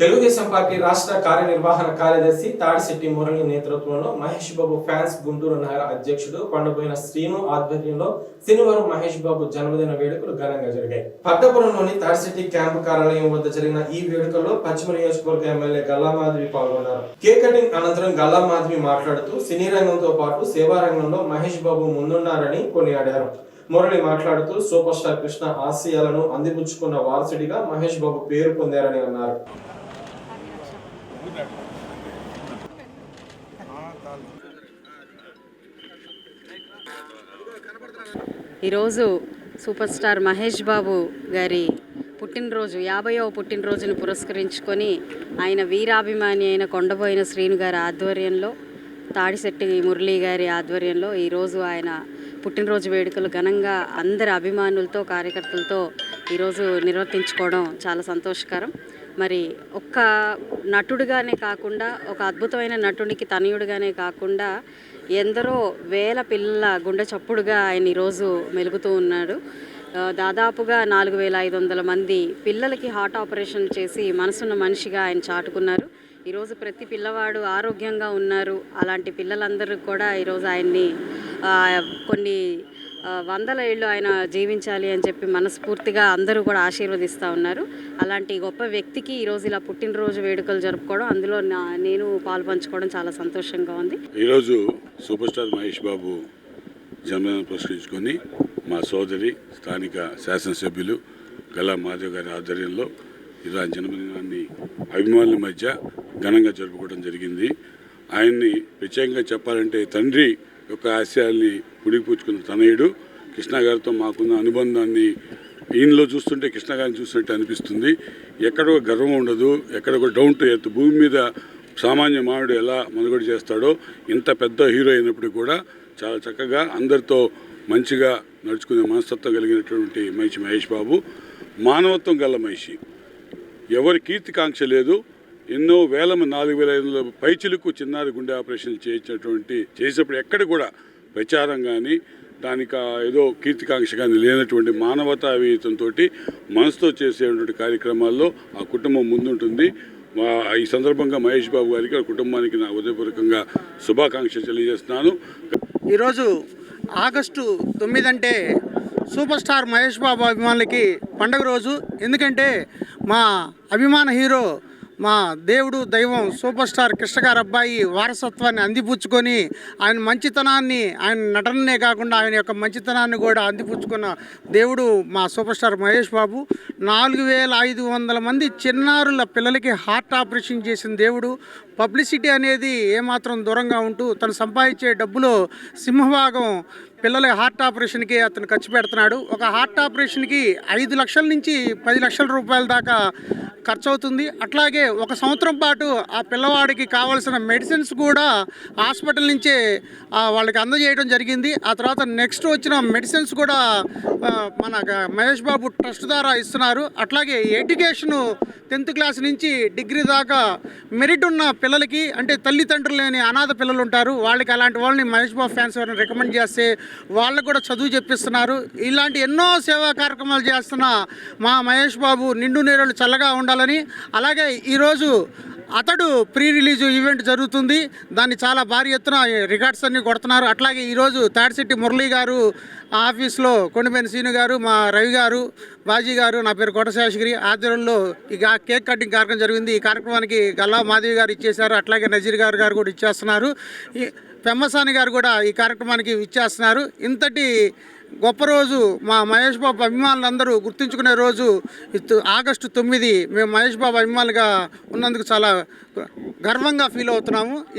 Telugu Desam party రాష్ట్ర కార్యనిర్వహణ కార్యదర్శి తాడిశెట్టి మురళి నేతృత్వంలో మహేష్ బాబు ఫ్యాన్స్ గుంటూరు నగర అధ్యక్షుడు కొండపోయిన శ్రీను ఆధ్వర్యంలో శనివారం మహేష్ బాబు జన్మదిన వేడుకలు ఘనంగా జరిగాయి. పట్టపురంలోని తాడిశెట్టి క్యాంపు కార్యాలయం వద్ద జరిగిన ఈ వేడుకల్లో పశ్చిమ నియోజకవర్గ ఎమ్మెల్యే గల్లామాధవి పాల్గొన్నారు. కేక్ కటింగ్ అనంతరం గల్లామాధవి మాట్లాడుతూ సినీ రంగంతో పాటు సేవా రంగంలో మహేష్ బాబు ముందున్నారని కొనియాడారు. మురళి మాట్లాడుతూ సూపర్ స్టార్ కృష్ణ ఆశయాలను అందిపుచ్చుకున్న వారసుడిగా మహేష్ బాబు పేరు పొందారని అన్నారు. ఈరోజు సూపర్ స్టార్ మహేష్ బాబు గారి పుట్టినరోజు యాభైవ పుట్టినరోజును పురస్కరించుకొని ఆయన వీరాభిమాని అయిన కొండబోయిన శ్రీను గారి ఆధ్వర్యంలో తాడిశెట్టి మురళీ గారి ఆధ్వర్యంలో ఈరోజు ఆయన పుట్టినరోజు వేడుకలు ఘనంగా అందరి అభిమానులతో కార్యకర్తలతో ఈరోజు నిర్వర్తించుకోవడం చాలా సంతోషకరం. మరి ఒక్క నటుడుగానే కాకుండా ఒక అద్భుతమైన నటునికి తనయుడుగానే కాకుండా ఎందరో వేల పిల్లల గుండె చప్పుడుగా ఆయన ఈరోజు మెలుగుతూ ఉన్నాడు. దాదాపుగా నాలుగు వేల ఐదు వందల మంది పిల్లలకి హార్ట్ ఆపరేషన్ చేసి మనసున్న మనిషిగా ఆయన చాటుకున్నారు. ఈరోజు ప్రతి పిల్లవాడు ఆరోగ్యంగా ఉన్నారు. అలాంటి పిల్లలందరూ కూడా ఈరోజు ఆయన్ని కొన్ని వందల ఏళ్ళు ఆయన జీవించాలి అని చెప్పి మనస్ఫూర్తిగా అందరూ కూడా ఆశీర్వదిస్తూ ఉన్నారు. అలాంటి గొప్ప వ్యక్తికి ఈరోజు ఇలా పుట్టినరోజు వేడుకలు జరుపుకోవడం అందులో నా నేను పాలు పంచుకోవడం చాలా సంతోషంగా ఉంది. ఈరోజు సూపర్ స్టార్ మహేష్ బాబు జన్మదినం పురస్కరించుకొని మా సోదరి స్థానిక శాసనసభ్యులు గల్లా మాధవ్ గారి ఆధ్వర్యంలో ఇలా జన్మదినాన్ని అభిమానుల మధ్య ఘనంగా జరుపుకోవడం జరిగింది. ఆయన్ని ప్రత్యేకంగా చెప్పాలంటే తండ్రి యొక్క ఆశయాల్ని పుడిపుచ్చుకున్న తనయుడు కృష్ణ గారితో మాకున్న అనుబంధాన్ని ఈయనలో చూస్తుంటే కృష్ణ గారిని చూసినట్టు అనిపిస్తుంది. ఎక్కడో గర్వం ఉండదు ఎక్కడో డౌన్ టు ఎర్త్ భూమి మీద సామాన్య మానవుడు ఎలా మనుగడ చేస్తాడో ఇంత పెద్ద హీరో అయినప్పటికీ కూడా చాలా చక్కగా అందరితో మంచిగా నడుచుకునే మనస్తత్వం కలిగినటువంటి మనిషి మహేష్ బాబు. మానవత్వం గల మనిషి. ఎవరి కీర్తికాంక్ష లేదు. ఎన్నో వేల నాలుగు వేల ఐదు వందల పైచిలకు చిన్నారి గుండె ఆపరేషన్ చేయించినటువంటి చేసేప్పుడు ఎక్కడ కూడా ప్రచారం కానీ దానికి ఏదో కీర్తికాంక్ష కానీ లేనటువంటి మానవతావేతంతో మనసుతో చేసేటువంటి కార్యక్రమాల్లో ఆ కుటుంబం ముందుంటుంది. మా ఈ సందర్భంగా మహేష్ బాబు గారికి ఆ కుటుంబానికి నా ఉదయపూర్వకంగా శుభాకాంక్షలు తెలియజేస్తున్నాను. ఈరోజు ఆగస్టు తొమ్మిది అంటే సూపర్ స్టార్ మహేష్ బాబు అభిమానులకి పండగ రోజు. ఎందుకంటే మా అభిమాన హీరో మా దేవుడు దైవం సూపర్ స్టార్ కృష్ణగార అబ్బాయి వారసత్వాన్ని అందిపుచ్చుకొని ఆయన మంచితనాన్ని ఆయన నటననే కాకుండా ఆయన యొక్క మంచితనాన్ని కూడా అందిపుచ్చుకున్న దేవుడు మా సూపర్ స్టార్ మహేష్ బాబు. నాలుగు వేల ఐదు వందల మంది చిన్నారుల పిల్లలకి హార్ట్ ఆపరేషన్ చేసిన దేవుడు. పబ్లిసిటీ అనేది ఏమాత్రం దూరంగా ఉంటూ తను సంపాదించే డబ్బులో సింహభాగం పిల్లల హార్ట్ ఆపరేషన్కి అతను ఖర్చు పెడుతున్నాడు. ఒక హార్ట్ ఆపరేషన్కి ఐదు లక్షల నుంచి పది లక్షల రూపాయల దాకా ఖర్చు అవుతుంది అట్లాగే ఒక సంవత్సరం పాటు ఆ పిల్లవాడికి కావాల్సిన మెడిసిన్స్ కూడా హాస్పిటల్ నుంచే వాళ్ళకి అందజేయడం జరిగింది. ఆ తర్వాత నెక్స్ట్ వచ్చిన మెడిసిన్స్ కూడా మన మహేష్ బాబు ట్రస్ట్ ద్వారా ఇస్తున్నారు. అట్లాగే ఎడ్యుకేషను టెన్త్ క్లాస్ నుంచి డిగ్రీ దాకా మెరిట్ ఉన్న పిల్లలకి అంటే తల్లిదండ్రులు లేని అనాథ పిల్లలు ఉంటారు. వాళ్ళకి అలాంటి వాళ్ళని మహేష్ బాబు ఫ్యాన్స్ ఎవరైనా రికమెండ్ చేస్తే వాళ్ళకు కూడా చదువు చెప్పిస్తున్నారు. ఇలాంటి ఎన్నో సేవా కార్యక్రమాలు చేస్తున్న మా మహేష్ బాబు నిండు నీరులు చల్లగా ఉండాలని అలాగే ఈరోజు అతడు ప్రీ రిలీజ్ ఈవెంట్ జరుగుతుంది. దాన్ని చాలా భారీ ఎత్తున రికార్డ్స్ అన్ని కొడుతున్నారు. అట్లాగే ఈరోజు తాడిశెట్టి మురళీ గారు ఆఫీస్లో కొండపేని సీను గారు మా రవి గారు బాజీ గారు నా పేరు కోటశేషగిరి ఆధ్వర్యంలో ఇక కేక్ కటింగ్ కార్యక్రమం జరిగింది. ఈ కార్యక్రమానికి గల్లా మాధవి గారు ఇచ్చేశారు. అట్లాగే నజీర్ గారు గారు కూడా ఇచ్చేస్తున్నారు. ఈ పెమ్మసాని గారు కూడా ఈ కార్యక్రమానికి ఇచ్చేస్తున్నారు. ఇంతటి గొప్ప రోజు మా మహేష్ బాబు అభిమానులందరూ గుర్తుంచుకునే రోజు ఆగస్టు తొమ్మిది మేము మహేష్ బాబు అభిమానులుగా ఉన్నందుకు చాలా గర్వంగా ఫీల్ అవుతున్నాము.